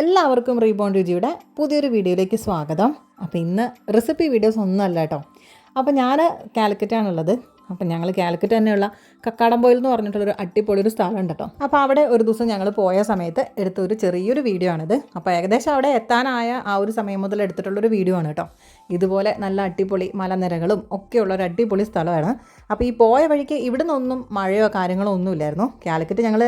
എല്ലാവർക്കും റീബോണ്ട് രുചിയുടെ പുതിയൊരു വീഡിയോയിലേക്ക് സ്വാഗതം. അപ്പോൾ ഇന്ന് റെസിപ്പി വീഡിയോസ് ഒന്നുമല്ല കേട്ടോ. അപ്പോൾ ഞാൻ കാലിക്കറ്റാണുള്ളത് അപ്പം ഞങ്ങൾ കാലിക്കറ്റ് തന്നെയുള്ള കക്കാടംപോയിൽ എന്ന് പറഞ്ഞിട്ടുള്ളൊരു അടിപൊളി ഒരു സ്ഥലമുണ്ട് കേട്ടോ. അപ്പോൾ അവിടെ ഒരു ദിവസം ഞങ്ങൾ പോയ സമയത്ത് എടുത്ത ഒരു ചെറിയൊരു വീഡിയോ ആണിത്. അപ്പോൾ ഏകദേശം അവിടെ എത്താനായ ആ ഒരു സമയം മുതൽ എടുത്തിട്ടുള്ളൊരു വീഡിയോ ആണ് കേട്ടോ. ഇതുപോലെ നല്ല അടിപൊളി മലനിരകളും ഒക്കെയുള്ള ഒരു അടിപൊളി സ്ഥലമാണ്. അപ്പോൾ ഈ പോയ വഴിക്ക് ഇവിടെ നിന്നൊന്നും മഴയോ കാര്യങ്ങളോ ഒന്നുമില്ലായിരുന്നു. കാലിക്കറ്റ് ഞങ്ങൾ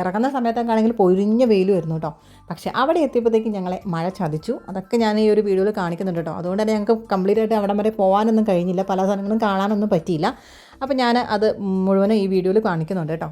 ഇറങ്ങുന്ന സമയത്തൊക്കെ ആണെങ്കിൽ പൊരിഞ്ഞ വെയിലുമായിരുന്നു കേട്ടോ. പക്ഷേ അവിടെ എത്തിയപ്പോഴത്തേക്കും ഞങ്ങളെ മഴ ചതിച്ചു. അതൊക്കെ ഞാൻ ഈ ഒരു വീഡിയോയിൽ കാണിക്കുന്നുണ്ട് കേട്ടോ. അതുകൊണ്ട് തന്നെ ഞങ്ങൾക്ക് കംപ്ലീറ്റ് ആയിട്ട് അവിടം വരെ പോകാനൊന്നും കഴിഞ്ഞില്ല. പല സ്ഥലങ്ങളും കാണാനൊന്നും പറ്റിയില്ല. അപ്പോൾ ഞാൻ അത് മുഴുവനും ഈ വീഡിയോയിൽ കാണിക്കുന്നുണ്ട് കേട്ടോ.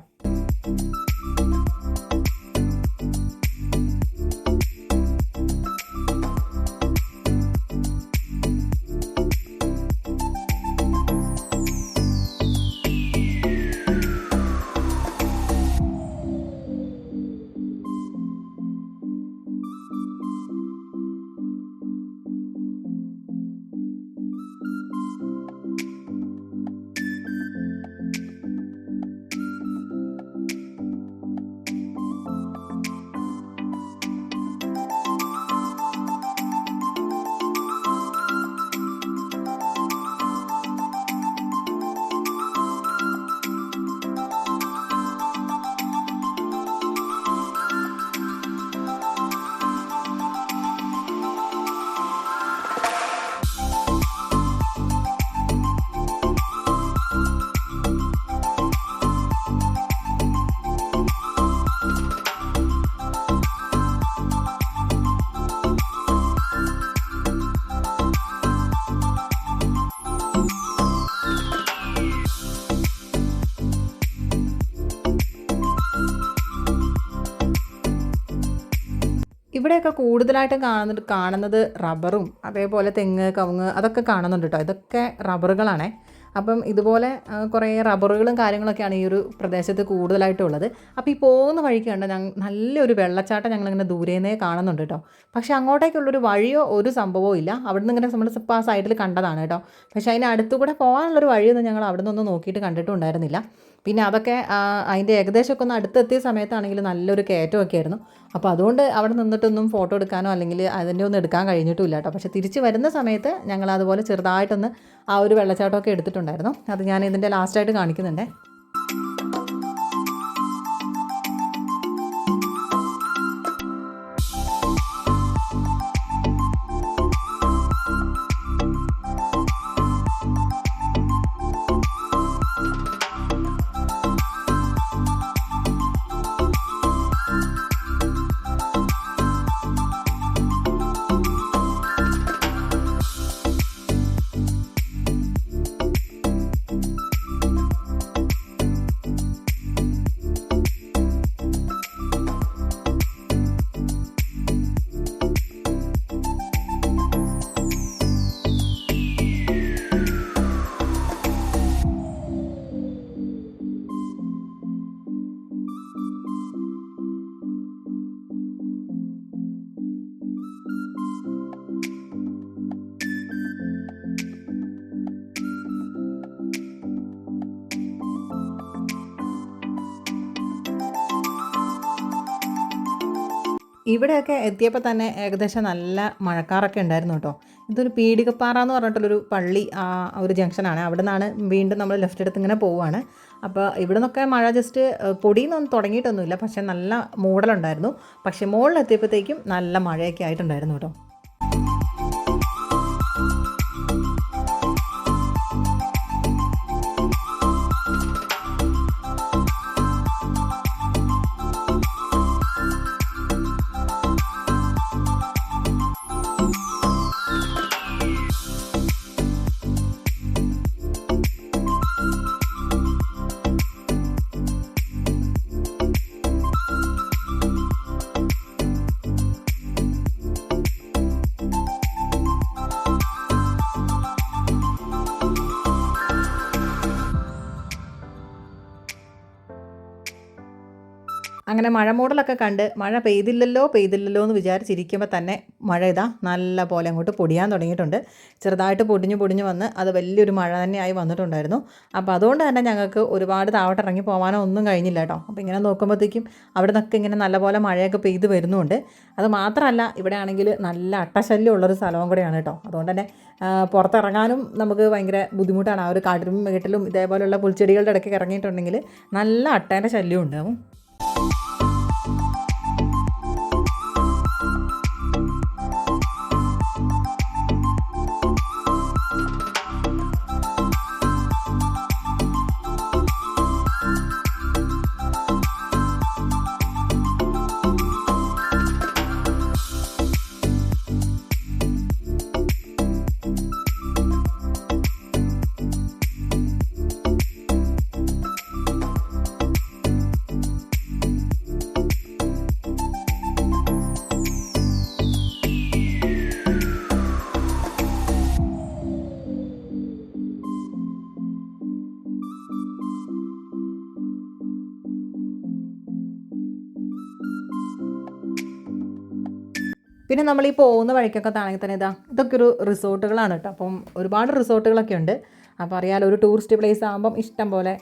ഇവിടെയൊക്കെ കൂടുതലായിട്ടും കാണുന്ന കാണുന്നത് റബ്ബറും അതേപോലെ തെങ്ങ് കവുങ്ങ് അതൊക്കെ കാണുന്നുണ്ട് കേട്ടോ ഇതൊക്കെ റബ്ബറുകളാണേ. അപ്പം ഇതുപോലെ കുറേ റബ്ബറുകളും കാര്യങ്ങളൊക്കെയാണ് ഈ ഒരു പ്രദേശത്ത് കൂടുതലായിട്ടും ഉള്ളത് അപ്പോൾ ഈ പോകുന്ന വഴിക്ക് കണ്ട ഞങ്ങൾ നല്ലൊരു വെള്ളച്ചാട്ടം ഞങ്ങളിങ്ങനെ ദൂരേന്നേ കാണുന്നുണ്ട് കേട്ടോ പക്ഷേ അങ്ങോട്ടേക്കുള്ളൊരു വഴിയോ ഒരു സംഭവവും ഇല്ല. അവിടെ നിന്ന് ഇങ്ങനെ നമ്മൾ ആ സൈഡിൽ കണ്ടതാണ് കേട്ടോ പക്ഷേ അതിന് അടുത്തുകൂടെ പോകാനുള്ളൊരു വഴിയൊന്നും ഞങ്ങൾ അവിടെ നിന്നൊന്നും നോക്കിയിട്ട് കണ്ടിട്ടുണ്ടായിരുന്നില്ല. പിന്നെ അതൊക്കെ അതിന്റെ ഏകദേശമൊക്കെ ഒന്ന് അടുത്തെത്തിയ സമയത്താണെങ്കിൽ നല്ലൊരു കയറ്റമൊക്കെ ആയിരുന്നു. അപ്പോൾ അതുകൊണ്ട് അവിടെ നിന്നിട്ടൊന്നും ഫോട്ടോ എടുക്കാനോ അല്ലെങ്കിൽ അതിന്റെ ഒന്നും എടുക്കാൻ കഴിഞ്ഞിട്ടില്ല കേട്ടോ. പക്ഷേ തിരിച്ച് വരുന്ന സമയത്ത് ഞങ്ങൾ അതുപോലെ ചെറുതായിട്ടൊന്ന് ആ ഒരു വെള്ളച്ചാട്ടമൊക്കെ എടുത്തിട്ടുണ്ടായിരുന്നു. അത് ഞാൻ ഇതിന്റെ ലാസ്റ്റായിട്ട് കാണിക്കുന്നുണ്ടേ. ഇവിടെയൊക്കെ എത്തിയപ്പോൾ തന്നെ ഏകദേശം നല്ല മഴക്കാറൊക്കെ ഉണ്ടായിരുന്നു കേട്ടോ. ഇതൊരു പീടികപ്പാറ എന്ന് പറഞ്ഞിട്ടുള്ളൊരു പള്ളി ആ ഒരു ജംഗ്ഷനാണ് അവിടെ നിന്നാണ് വീണ്ടും നമ്മൾ ലെഫ്റ്റ് എടുത്ത് ഇങ്ങനെ പോവുകയാണ്. അപ്പോൾ ഇവിടെ നിന്നൊക്കെ മഴ ജസ്റ്റ് പൊടിയൊന്നും തുടങ്ങിയിട്ടൊന്നുമില്ല. പക്ഷേ നല്ല മൂടലുണ്ടായിരുന്നു. പക്ഷേ മുകളിലെത്തിയപ്പോഴത്തേക്കും നല്ല മഴയൊക്കെ ആയിട്ടുണ്ടായിരുന്നു കേട്ടോ. അങ്ങനെ മഴ മൂടലൊക്കെ കണ്ട് മഴ പെയ്തില്ലല്ലോ പെയ്തില്ലല്ലോ എന്ന് വിചാരിച്ചിരിക്കുമ്പോൾ തന്നെ മഴ ഇതാ നല്ല പോലെ അങ്ങോട്ട് പൊടിയാൻ തുടങ്ങിയിട്ടുണ്ട്. ചെറുതായിട്ട് പൊടിഞ്ഞു പൊടിഞ്ഞു വന്ന് അത് വലിയൊരു മഴ തന്നെയായി വന്നിട്ടുണ്ടായിരുന്നു. അപ്പോൾ അതുകൊണ്ട് തന്നെ ഞങ്ങൾക്ക് ഒരുപാട് താവട്ട് ഇറങ്ങി പോകാനോ ഒന്നും കഴിഞ്ഞില്ല കേട്ടോ. അപ്പോൾ ഇങ്ങനെ നോക്കുമ്പോഴത്തേക്കും അവിടെ നിന്നൊക്കെ ഇങ്ങനെ നല്ലപോലെ മഴയൊക്കെ പെയ്ത് വരുന്നുണ്ട്. അത് മാത്രമല്ല ഇവിടെ ആണെങ്കിൽ നല്ല അട്ടശല്യം ഉള്ളൊരു സ്ഥലവും കൂടെയാണ് കേട്ടോ. അതുകൊണ്ട് തന്നെ പുറത്തിറങ്ങാനും നമുക്ക് ഭയങ്കര ബുദ്ധിമുട്ടാണ്. ആ ഒരു കാട്ടിലും വീട്ടിലും ഇതേപോലെയുള്ള പുൽച്ചെടികളുടെ ഇടയ്ക്ക് ഇറങ്ങിയിട്ടുണ്ടെങ്കിൽ നല്ല അട്ടേന്റെ ശല്യം പിന്നെ നമ്മൾ ഈ പോകുന്ന വഴിക്കൊക്കെ ആണെങ്കിൽ തന്നെ ഇതാ ഇതൊക്കെ ഒരു റിസോർട്ടുകളാണ് കേട്ടോ. അപ്പം ഒരുപാട് റിസോർട്ടുകളൊക്കെ ഉണ്ട്. അപ്പോൾ അറിയാലോ ഒരു ടൂറിസ്റ്റ് പ്ലേസ് ആകുമ്പം ഇഷ്ടം പോലെ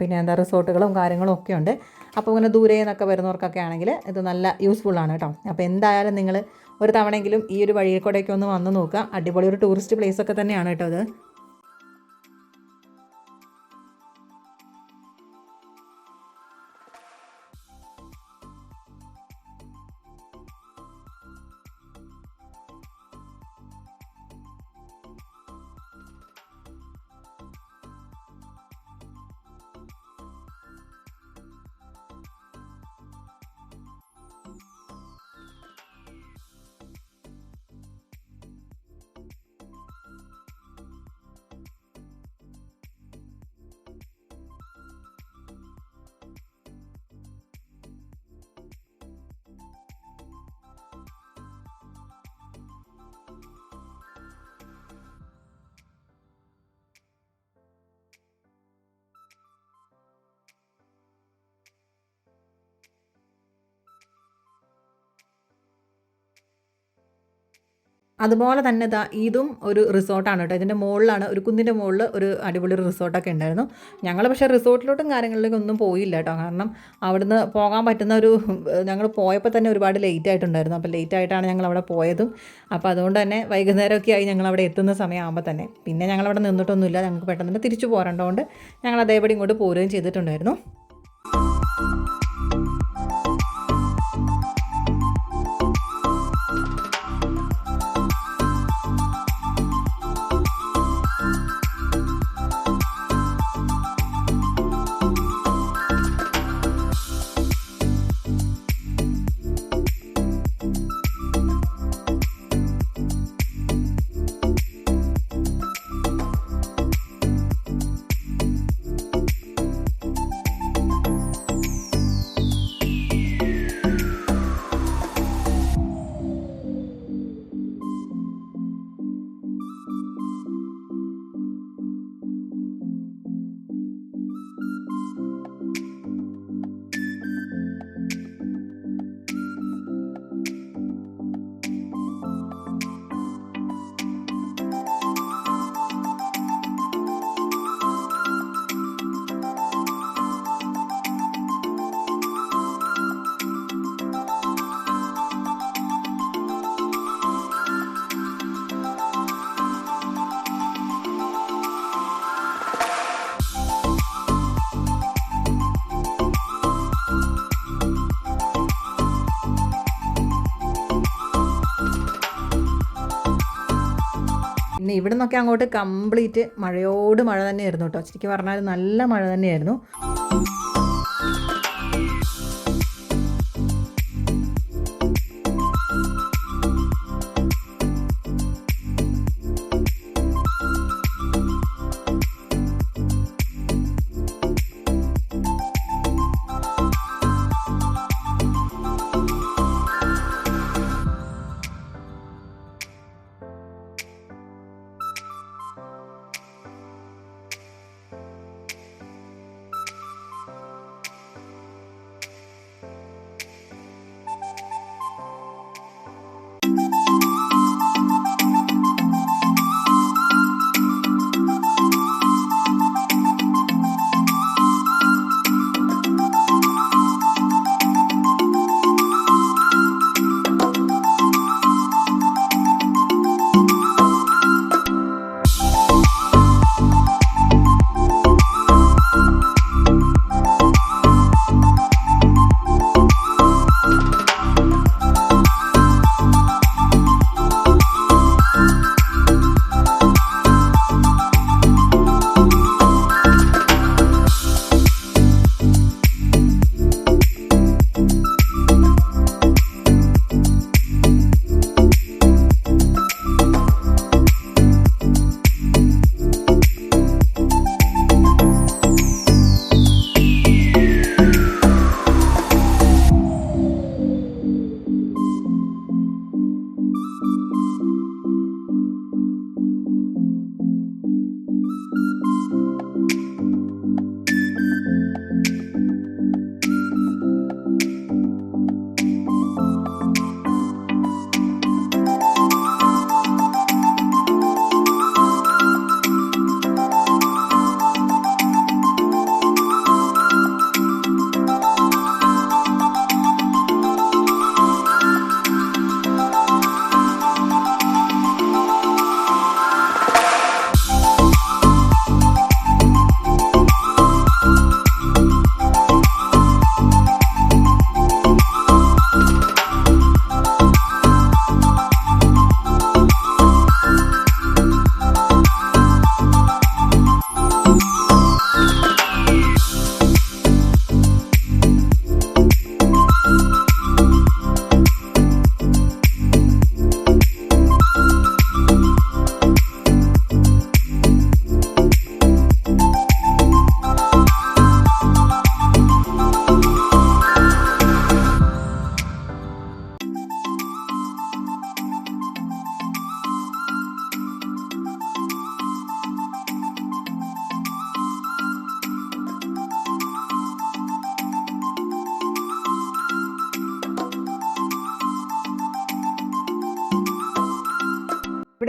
പിന്നെ എന്താ റിസോർട്ടുകളും കാര്യങ്ങളും ഒക്കെ ഉണ്ട്. അപ്പോൾ ഇങ്ങനെ ദൂരെ നിന്നൊക്കെ വരുന്നവർക്കൊക്കെ ആണെങ്കിൽ ഇത് നല്ല യൂസ്ഫുള്ളാണ് കേട്ടോ. അപ്പോൾ എന്തായാലും നിങ്ങൾ ഒരു തവണയെങ്കിലും ഈ ഒരു വഴിയിൽ കൂടെയൊക്കെ ഒന്ന് വന്ന് നോക്കുക. അടിപൊളി ഒരു ടൂറിസ്റ്റ് പ്ലേസ് ഒക്കെ തന്നെയാണ് കേട്ടോ അത് അതുപോലെ തന്നെ ഇതാ ഇതും ഒരു റിസോർട്ടാണ് കേട്ടോ. ഇതിന്റെ മുകളിലാണ് ഒരു കുന്നിന്റെ മുകളിൽ ഒരു അടിപൊളി റിസോർട്ടൊക്കെ ഉണ്ടായിരുന്നു. ഞങ്ങൾ പക്ഷേ റിസോർട്ടിലോട്ടും കാര്യങ്ങളിലേക്കും ഒന്നും പോയില്ല കേട്ടോ. കാരണം അവിടുന്ന് പോകാൻ പറ്റുന്ന ഒരു ഞങ്ങൾ പോയപ്പോൾ തന്നെ ഒരുപാട് ലേറ്റ് ആയിട്ടുണ്ടായിരുന്നു. അപ്പോൾ ലേറ്റ് ആയിട്ടാണ് ഞങ്ങൾ അവിടെ പോയതും. അപ്പോൾ അതുകൊണ്ട് തന്നെ വൈകുന്നേരമൊക്കെ ആയി ഞങ്ങൾ അവിടെ എത്തുന്ന സമയമാകുമ്പോൾ തന്നെ. പിന്നെ ഞങ്ങളവിടെ നിന്നിട്ടൊന്നുമില്ല. ഞങ്ങൾക്ക് പെട്ടെന്ന് തന്നെ തിരിച്ചു പോരേണ്ടതുകൊണ്ട് ഞങ്ങൾ അതേപടി ഇങ്ങോട്ട് പോരുകയും ചെയ്തിട്ടുണ്ടായിരുന്നു. ഇവിടെ നിന്നൊക്കെ അങ്ങോട്ട് കംപ്ലീറ്റ് മഴയോട് മഴ തന്നെയായിരുന്നു കേട്ടോ. ശരിക്കും പറഞ്ഞാൽ നല്ല മഴ തന്നെയായിരുന്നു.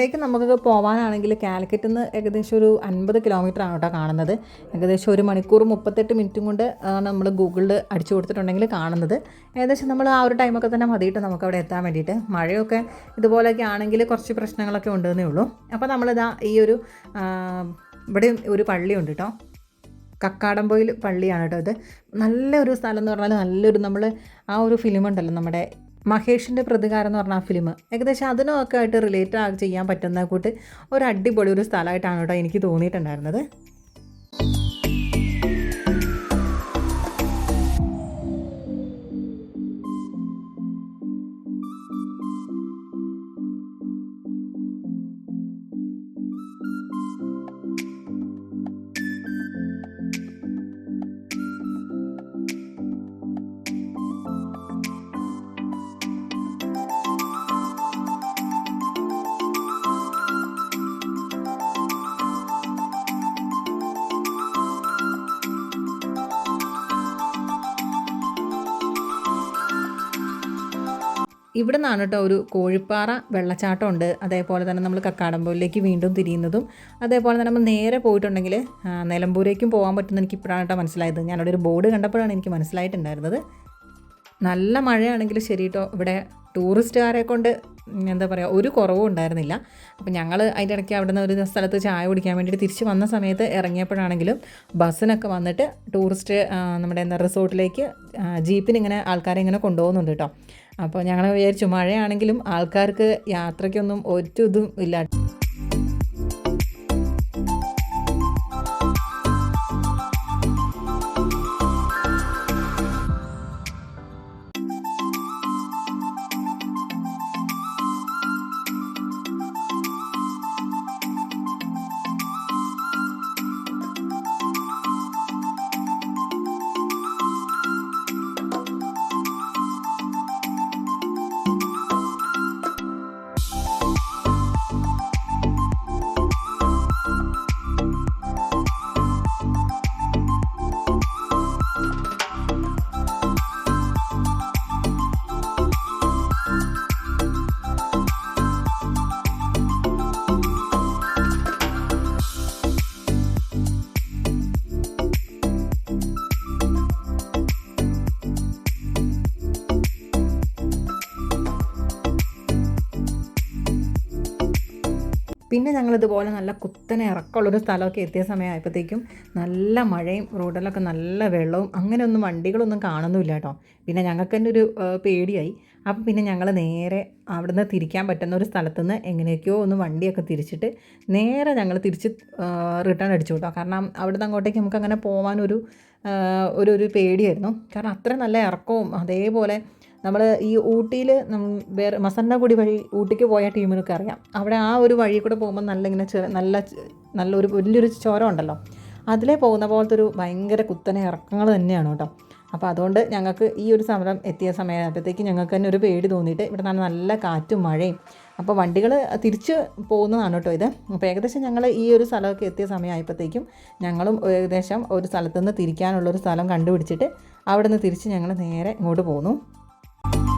ഇവിടേക്ക് നമുക്ക് പോകാനാണെങ്കിൽ കാലിക്കറ്റിൽ നിന്ന് ഏകദേശം ഒരു അൻപത് കിലോമീറ്റർ ആണ് കേട്ടോ കാണുന്നത്. ഏകദേശം ഒരു മണിക്കൂർ മുപ്പത്തെട്ട് മിനിറ്റും കൊണ്ട് നമ്മൾ ഗൂഗിളിൽ അടിച്ചു കൊടുത്തിട്ടുണ്ടെങ്കിൽ കാണുന്നത്. ഏകദേശം നമ്മൾ ആ ഒരു ടൈമൊക്കെ തന്നെ മതിയിട്ട് നമുക്ക് അവിടെ എത്താൻ വേണ്ടിയിട്ട്. മഴയൊക്കെ ഇതുപോലെയൊക്കെ ആണെങ്കിൽ കുറച്ച് പ്രശ്നങ്ങളൊക്കെ ഉണ്ടെന്നേ ഉള്ളൂ. അപ്പോൾ നമ്മളിതാ ഈ ഒരു ഇവിടെ ഒരു പള്ളിയുണ്ട് കേട്ടോ. കക്കാടംപൊയിൽ പള്ളിയാണ് കേട്ടോ ഇത്. നല്ലൊരു സ്ഥലം എന്ന് പറഞ്ഞാൽ നല്ലൊരു നമ്മൾ ആ ഒരു ഫിലിം ഉണ്ടല്ലോ നമ്മുടെ മഹേഷിന്റെ പ്രതികാരം എന്ന് പറഞ്ഞ ആ ഫിലിം ഏകദേശം അതിനൊക്കെ ആയിട്ട് റിലേറ്റ് ചെയ്യാൻ പറ്റുന്ന കൂട്ട് ഒരു അടിപൊളി ഒരു സ്ഥലമായിട്ടാണ് കേട്ടോ എനിക്ക് തോന്നിയിട്ടുണ്ടായിരുന്നത്. ഇവിടെ നിന്നാണ് കേട്ടോ ഒരു കോഴിപ്പാറ വെള്ളച്ചാട്ടം ഉണ്ട് അതേപോലെ തന്നെ നമ്മൾ കക്കാടമ്പൂരിലേക്ക് വീണ്ടും തിരിയുന്നതും അതേപോലെ തന്നെ നമ്മൾ നേരെ പോയിട്ടുണ്ടെങ്കിൽ നിലമ്പൂരേക്കും പോകാൻ പറ്റുമെന്ന് എനിക്ക് ഇപ്പോഴാണ് കേട്ടോ മനസ്സിലായത്. ഞാനവിടെ ഒരു ബോർഡ് കണ്ടപ്പോഴാണ് എനിക്ക് മനസ്സിലായിട്ടുണ്ടായിരുന്നത്. നല്ല മഴയാണെങ്കിൽ ശരി കേട്ടോ ഇവിടെ ടൂറിസ്റ്റുകാരെ കൊണ്ട് എന്താ പറയുക ഒരു കുറവും ഉണ്ടായിരുന്നില്ല. അപ്പം ഞങ്ങൾ അതിന്റെ ഇടയ്ക്ക് അവിടെ നിന്ന് ഒരു സ്ഥലത്ത് ചായ കുടിക്കാൻ വേണ്ടിയിട്ട് തിരിച്ച് വന്ന സമയത്ത് ഇറങ്ങിയപ്പോഴാണെങ്കിലും ബസ്സിനൊക്കെ വന്നിട്ട് ടൂറിസ്റ്റ് നമ്മുടെ എന്താ റിസോർട്ടിലേക്ക് ജീപ്പിനിങ്ങനെ ആൾക്കാരെ ഇങ്ങനെ കൊണ്ടുപോകുന്നുണ്ട് കേട്ടോ അപ്പോൾ ഞങ്ങൾ വിചാരിച്ചു മഴയാണെങ്കിലും ആൾക്കാർക്ക് യാത്രയ്ക്കൊന്നും ഒരു ഇതും ഇല്ല. പിന്നെ ഞങ്ങളിതുപോലെ നല്ല കുത്തനെ ഇറക്കമുള്ളൊരു സ്ഥലമൊക്കെ എത്തിയ സമയമായപ്പോഴത്തേക്കും നല്ല മഴയും റോഡിലൊക്കെ നല്ല വെള്ളവും അങ്ങനെയൊന്നും വണ്ടികളൊന്നും കാണുന്നുമില്ല കേട്ടോ. പിന്നെ ഞങ്ങൾക്ക് തന്നെ ഒരു പേടിയായി. അപ്പം പിന്നെ ഞങ്ങൾ നേരെ അവിടുന്ന് തിരിക്കാൻ പറ്റുന്ന ഒരു സ്ഥലത്ത് നിന്ന് എങ്ങനെയൊക്കെയോ ഒന്ന് വണ്ടിയൊക്കെ തിരിച്ചിട്ട് നേരെ ഞങ്ങൾ തിരിച്ച് റിട്ടേൺ അടിച്ചു കേട്ടോ. കാരണം അവിടുന്ന് അങ്ങോട്ടേക്ക് നമുക്ക് അങ്ങനെ പോകാനൊരു ഒരു ഒരു പേടിയായിരുന്നു. കാരണം അത്ര നല്ല ഇറക്കവും അതേപോലെ നമ്മൾ ഈ ഊട്ടിയിൽ വേറെ മസന്നഗുടി വഴി ഊട്ടിക്ക് പോയ ടീമിനൊക്കെ അറിയാം. അവിടെ ആ ഒരു വഴി കൂടെ പോകുമ്പോൾ നല്ല ഇങ്ങനെ നല്ല നല്ലൊരു വലിയൊരു ചോരം ഉണ്ടല്ലോ. അതിലേ പോകുന്ന പോലത്തെ ഒരു ഭയങ്കര കുത്തനെ ഇറക്കങ്ങൾ തന്നെയാണ് കേട്ടോ. അപ്പോൾ അതുകൊണ്ട് ഞങ്ങൾക്ക് ഈ ഒരു സമരം എത്തിയ സമയത്തേക്ക് ഞങ്ങൾക്ക് തന്നെ ഒരു പേടി തോന്നിയിട്ട് ഇവിടെ നിന്ന് നല്ല കാറ്റും മഴയും. അപ്പോൾ വണ്ടികൾ തിരിച്ച് പോകുന്നതാണ് കേട്ടോ ഇത്. അപ്പോൾ ഏകദേശം ഞങ്ങൾ ഈ ഒരു സ്ഥലമൊക്കെ എത്തിയ സമയമായപ്പോഴത്തേക്കും ഞങ്ങളും ഏകദേശം ഒരു സ്ഥലത്തുനിന്ന് തിരിക്കാനുള്ളൊരു സ്ഥലം കണ്ടുപിടിച്ചിട്ട് അവിടെ നിന്ന് തിരിച്ച് ഞങ്ങൾ നേരെ ഇങ്ങോട്ട് പോന്നു. you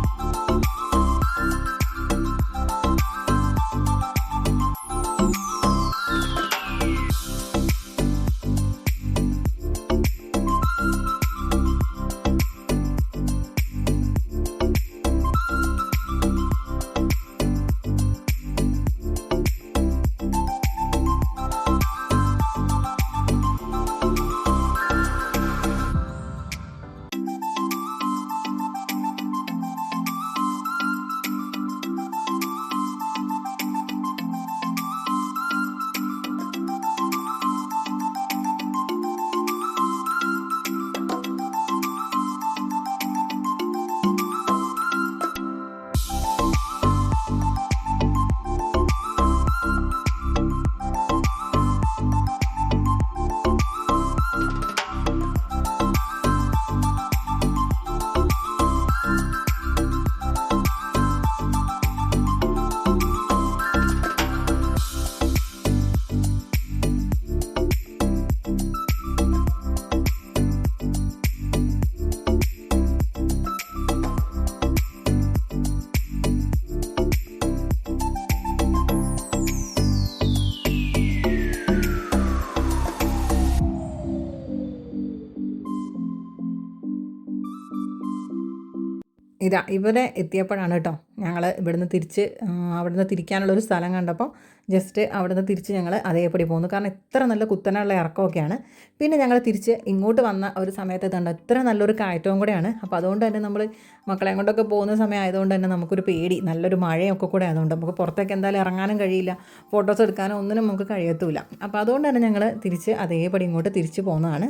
ഇതാ ഇവിടെ എത്തിയപ്പോഴാണ് കേട്ടോ ഞങ്ങൾ ഇവിടുന്ന് തിരിച്ച് അവിടുന്ന് തിരിക്കാനുള്ളൊരു സ്ഥലം കണ്ടപ്പോൾ ജസ്റ്റ് അവിടുന്ന് തിരിച്ച് ഞങ്ങൾ അതേപടി പോകുന്നു കാരണം ഇത്ര നല്ല കുത്തനുള്ള ഇറക്കമൊക്കെയാണ്. പിന്നെ ഞങ്ങൾ തിരിച്ച് ഇങ്ങോട്ട് വന്ന ഒരു സമയത്ത് കണ്ട ഇത്ര നല്ലൊരു കയറ്റവും കൂടെയാണ്. അപ്പോൾ അതുകൊണ്ട് തന്നെ നമ്മൾ മക്കളെ കൊണ്ടൊക്കെ പോകുന്ന സമയം ആയതുകൊണ്ട് തന്നെ നമുക്കൊരു പേടി നല്ലൊരു മഴയൊക്കെ കൂടെ ആയതുകൊണ്ട്. നമുക്ക് പുറത്തേക്ക് എന്തായാലും ഇറങ്ങാനും കഴിയില്ല ഫോട്ടോസ് എടുക്കാനോ ഒന്നിനും നമുക്ക് കഴിയത്തുമില്ല അപ്പോൾ അതുകൊണ്ട് തന്നെ ഞങ്ങൾ തിരിച്ച് അതേപടി ഇങ്ങോട്ട് തിരിച്ച് പോകുന്നതാണ്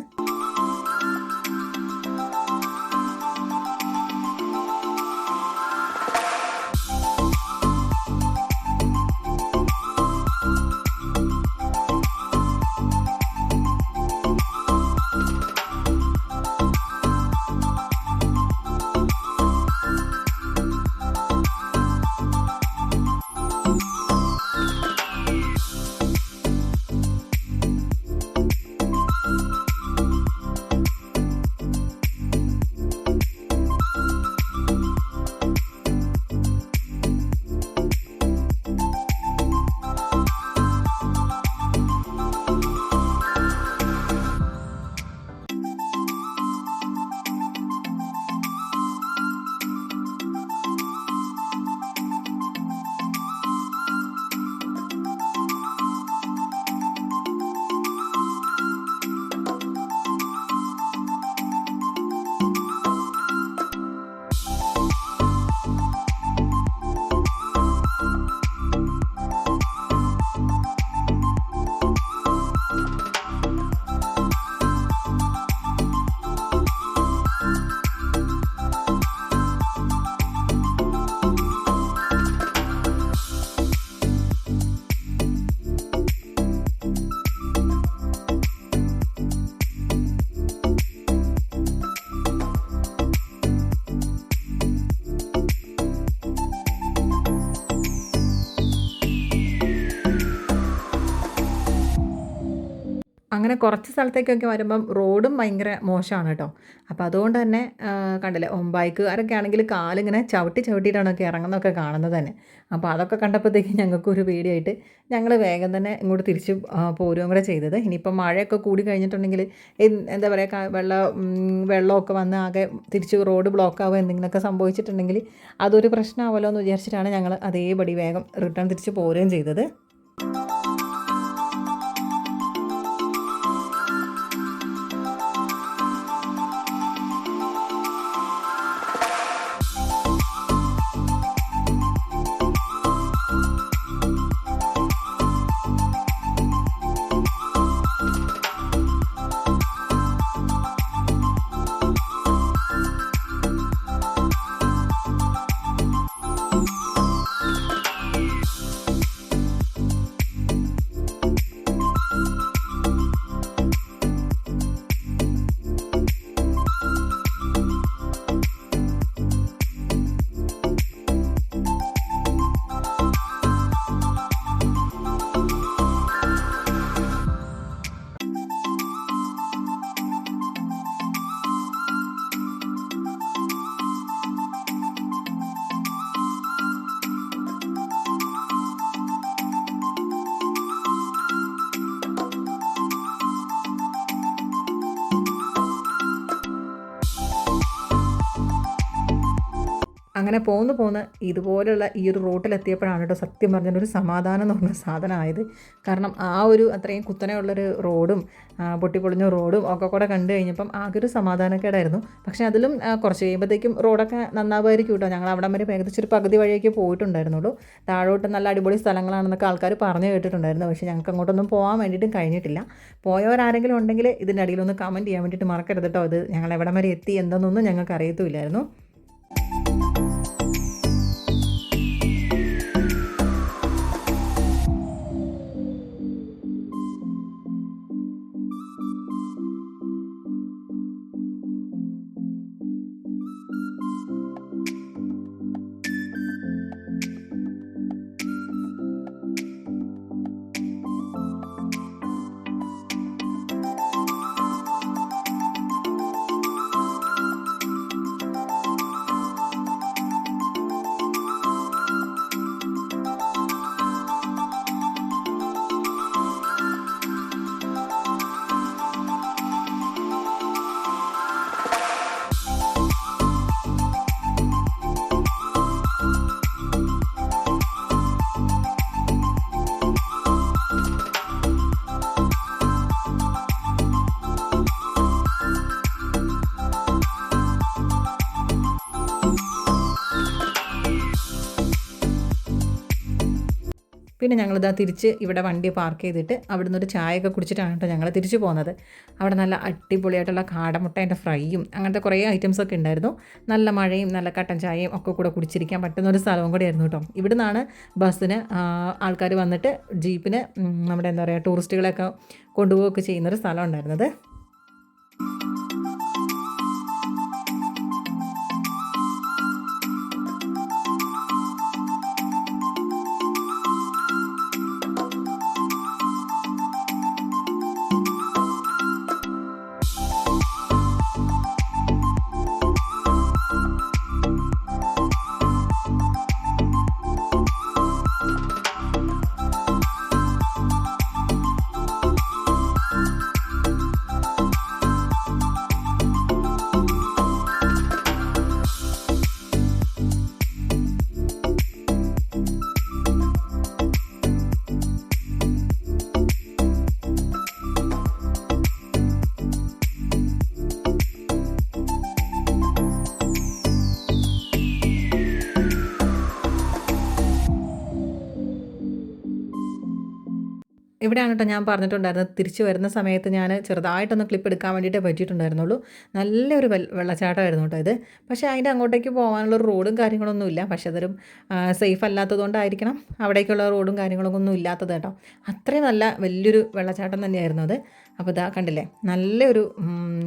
അങ്ങനെ കുറച്ച് സ്ഥലത്തേക്കൊക്കെ വരുമ്പം റോഡും ഭയങ്കര മോശമാണ് കേട്ടോ. അപ്പോൾ അതുകൊണ്ട് തന്നെ കണ്ടില്ലേ ഒമ്പായിക്കുകാരൊക്കെ ആണെങ്കിൽ കാലിങ്ങനെ ചവിട്ടി ചവിട്ടിയിട്ടാണ് ഒക്കെ ഇറങ്ങുന്നതൊക്കെ കാണുന്നത് തന്നെ. അപ്പോൾ അതൊക്കെ കണ്ടപ്പോഴത്തേക്ക് ഞങ്ങൾക്കൊരു പേടിയായിട്ട് ഞങ്ങൾ വേഗം തന്നെ ഇങ്ങോട്ട് തിരിച്ച് പോരുകയും കൂടെ ചെയ്തത്. ഇനിയിപ്പം മഴയൊക്കെ കൂടി കഴിഞ്ഞിട്ടുണ്ടെങ്കിൽ എന്താ പറയുക വെള്ളം വെള്ളമൊക്കെ വന്ന് ആകെ തിരിച്ച് റോഡ് ബ്ലോക്ക് ആവുക എന്തെങ്കിലുമൊക്കെ സംഭവിച്ചിട്ടുണ്ടെങ്കിൽ അതൊരു പ്രശ്നമാവല്ലോ എന്ന് വിചാരിച്ചിട്ടാണ് ഞങ്ങൾ അതേപടി വേഗം റിട്ടേൺ തിരിച്ച് പോരുകയും ചെയ്തത്. അങ്ങനെ പോന്ന് പോന്ന് ഇതുപോലുള്ള ഈ ഒരു റോട്ടിലെത്തിയപ്പോഴാണ് കേട്ടോ സത്യം പറഞ്ഞാൽ ഒരു സമാധാനം എന്ന് പറഞ്ഞ സാധനമായത്. കാരണം ആ ഒരു അത്രയും കുത്തനെയുള്ളൊരു റോഡും പൊട്ടിപ്പൊളിഞ്ഞ റോഡും ഒക്കെ കൂടെ കണ്ടു കഴിഞ്ഞപ്പം ആകെ ഒരു സമാധാനക്കേടായിരുന്നു. പക്ഷേ അതിലും കുറച്ച് കഴിയുമ്പോഴത്തേക്കും റോഡൊക്കെ നന്നാവുമായിരിക്കും കേട്ടോ. ഞങ്ങൾ അവിടെ വരെ ഏകദേശം ഒരു പകുതി വഴിയൊക്കെ പോയിട്ടുണ്ടായിരുന്നുള്ളൂ. താഴോട്ട് നല്ല അടിപൊളി സ്ഥലങ്ങളാണെന്നൊക്കെ ആൾക്കാർ പറഞ്ഞു കേട്ടിട്ടുണ്ടായിരുന്നു. പക്ഷേ ഞങ്ങൾക്ക് അങ്ങോട്ടൊന്നും പോകാൻ വേണ്ടിയിട്ടും കഴിഞ്ഞിട്ടില്ല. പോയവരാരെങ്കിലും ഉണ്ടെങ്കിൽ ഇതിന്റെ അടിയിലൊന്ന് കമന്റ് ചെയ്യാൻ വേണ്ടിയിട്ട് മറക്കരുത് കേട്ടോ. അത് ഞങ്ങൾ എവിടം വരെ എത്തി എന്തെന്നൊന്നും ഞങ്ങൾക്ക് അറിയത്തുമില്ലായിരുന്നു. പിന്നെ ഞങ്ങളിതാ തിരിച്ച് ഇവിടെ വണ്ടി പാർക്ക് ചെയ്തിട്ട് അവിടെ നിന്നൊരു ചായയൊക്കെ കുടിച്ചിട്ടാണ് കേട്ടോ ഞങ്ങൾ തിരിച്ചു പോകുന്നത് അവിടെ നല്ല അടിപൊളിയായിട്ടുള്ള കാടമുട്ടേന്റെ ഫ്രൈയും അങ്ങനത്തെ കുറേ ഐറ്റംസ് ഒക്കെ ഉണ്ടായിരുന്നു. നല്ല മഴയും നല്ല കട്ടൻ ചായയും ഒക്കെ കൂടെ കുടിച്ചിരിക്കാൻ പറ്റുന്ന ഒരു സ്ഥലവും കൂടിയായിരുന്നു കേട്ടോ. ഇവിടെ നിന്നാണ് ബസ്സിന് ആൾക്കാർ വന്നിട്ട് ജീപ്പിന് നമ്മുടെ എന്താ പറയുക ടൂറിസ്റ്റുകളെയൊക്കെ കൊണ്ടുപോവുകയൊക്കെ ചെയ്യുന്നൊരു സ്ഥലം ഉണ്ടായിരുന്നത്. ഇവിടെയാണ് കേട്ടോ ഞാൻ പറഞ്ഞിട്ടുണ്ടായിരുന്നത്. തിരിച്ചു വരുന്ന സമയത്ത് ഞാൻ ചെറുതായിട്ടൊന്ന് ക്ലിപ്പ് എടുക്കാൻ വേണ്ടിയിട്ട് പറ്റിയിട്ടുണ്ടായിരുന്നുള്ളൂ. നല്ലൊരു വെള്ളച്ചാട്ടമായിരുന്നു കേട്ടോ ഇത്. പക്ഷേ അതിന്റെ അങ്ങോട്ടേക്ക് പോകാനുള്ള റോഡും കാര്യങ്ങളൊന്നും ഇല്ല. പക്ഷേ അതൊരു സേഫ് അല്ലാത്തതുകൊണ്ടായിരിക്കണം അവിടേക്കുള്ള റോഡും കാര്യങ്ങളൊക്കെ ഒന്നും ഇല്ലാത്തത് കേട്ടോ. അത്രയും നല്ല വലിയൊരു വെള്ളച്ചാട്ടം തന്നെയായിരുന്നു അത്. അപ്പോൾ ഇതാ കണ്ടില്ലേ? നല്ലൊരു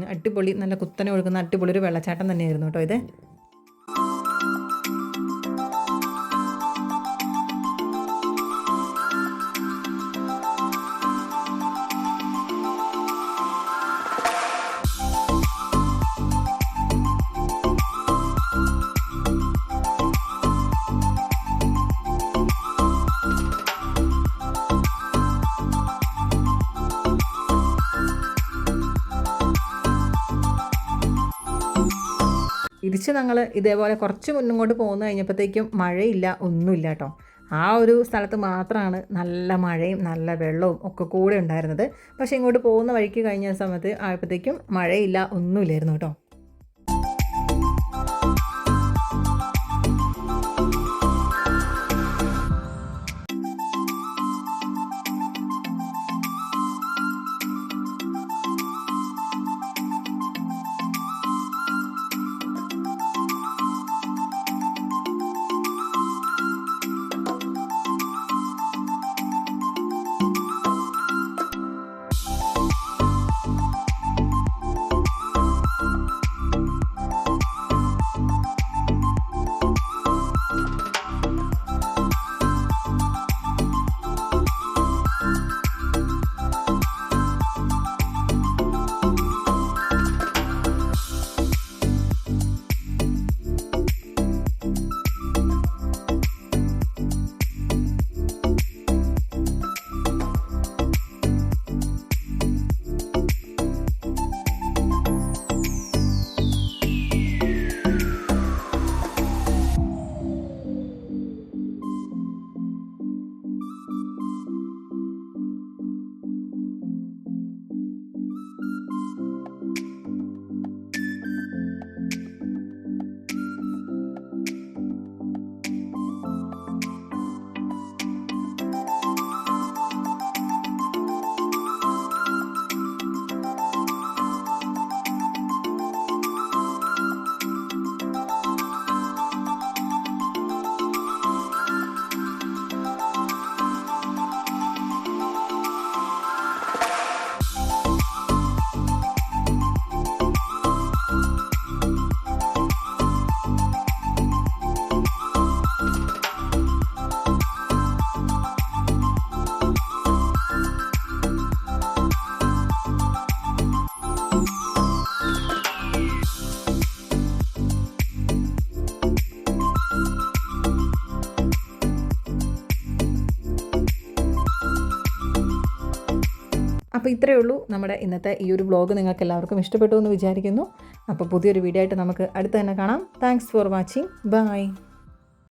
അടിപൊളി നല്ല കുത്തനെ ഒഴുകുന്ന അടിപൊളി ഒരു വെള്ളച്ചാട്ടം തന്നെയായിരുന്നു കേട്ടോ ഇത്. തിരിച്ച് ഞങ്ങൾ ഇതേപോലെ കുറച്ച് മുന്നോട്ട് പോകുന്ന കഴിഞ്ഞപ്പോഴത്തേക്കും മഴയില്ല ഒന്നുമില്ല കേട്ടോ. ആ ഒരു സ്ഥലത്ത് മാത്രമാണ് നല്ല മഴയും നല്ല വെള്ളവും ഒക്കെ കൂടെ ഉണ്ടായിരുന്നത്. പക്ഷേ ഇങ്ങോട്ട് പോകുന്ന വഴിക്ക് കഴിഞ്ഞ സമയത്ത് ആയപ്പോഴത്തേക്കും മഴയില്ല ഒന്നുമില്ലായിരുന്നു കേട്ടോ. ഇത്രയേ ഉള്ളൂ നമ്മുടെ ഇന്നത്തെ ഈ ഒരു ബ്ലോഗ് നിങ്ങൾക്ക് എല്ലാവർക്കും ഇഷ്ടപ്പെട്ടു എന്ന് വിചാരിക്കുന്നു. അപ്പോൾ പുതിയൊരു വീഡിയോ ആയിട്ട് നമുക്ക് അടുത്ത് തന്നെ കാണാം. Thanks for watching bye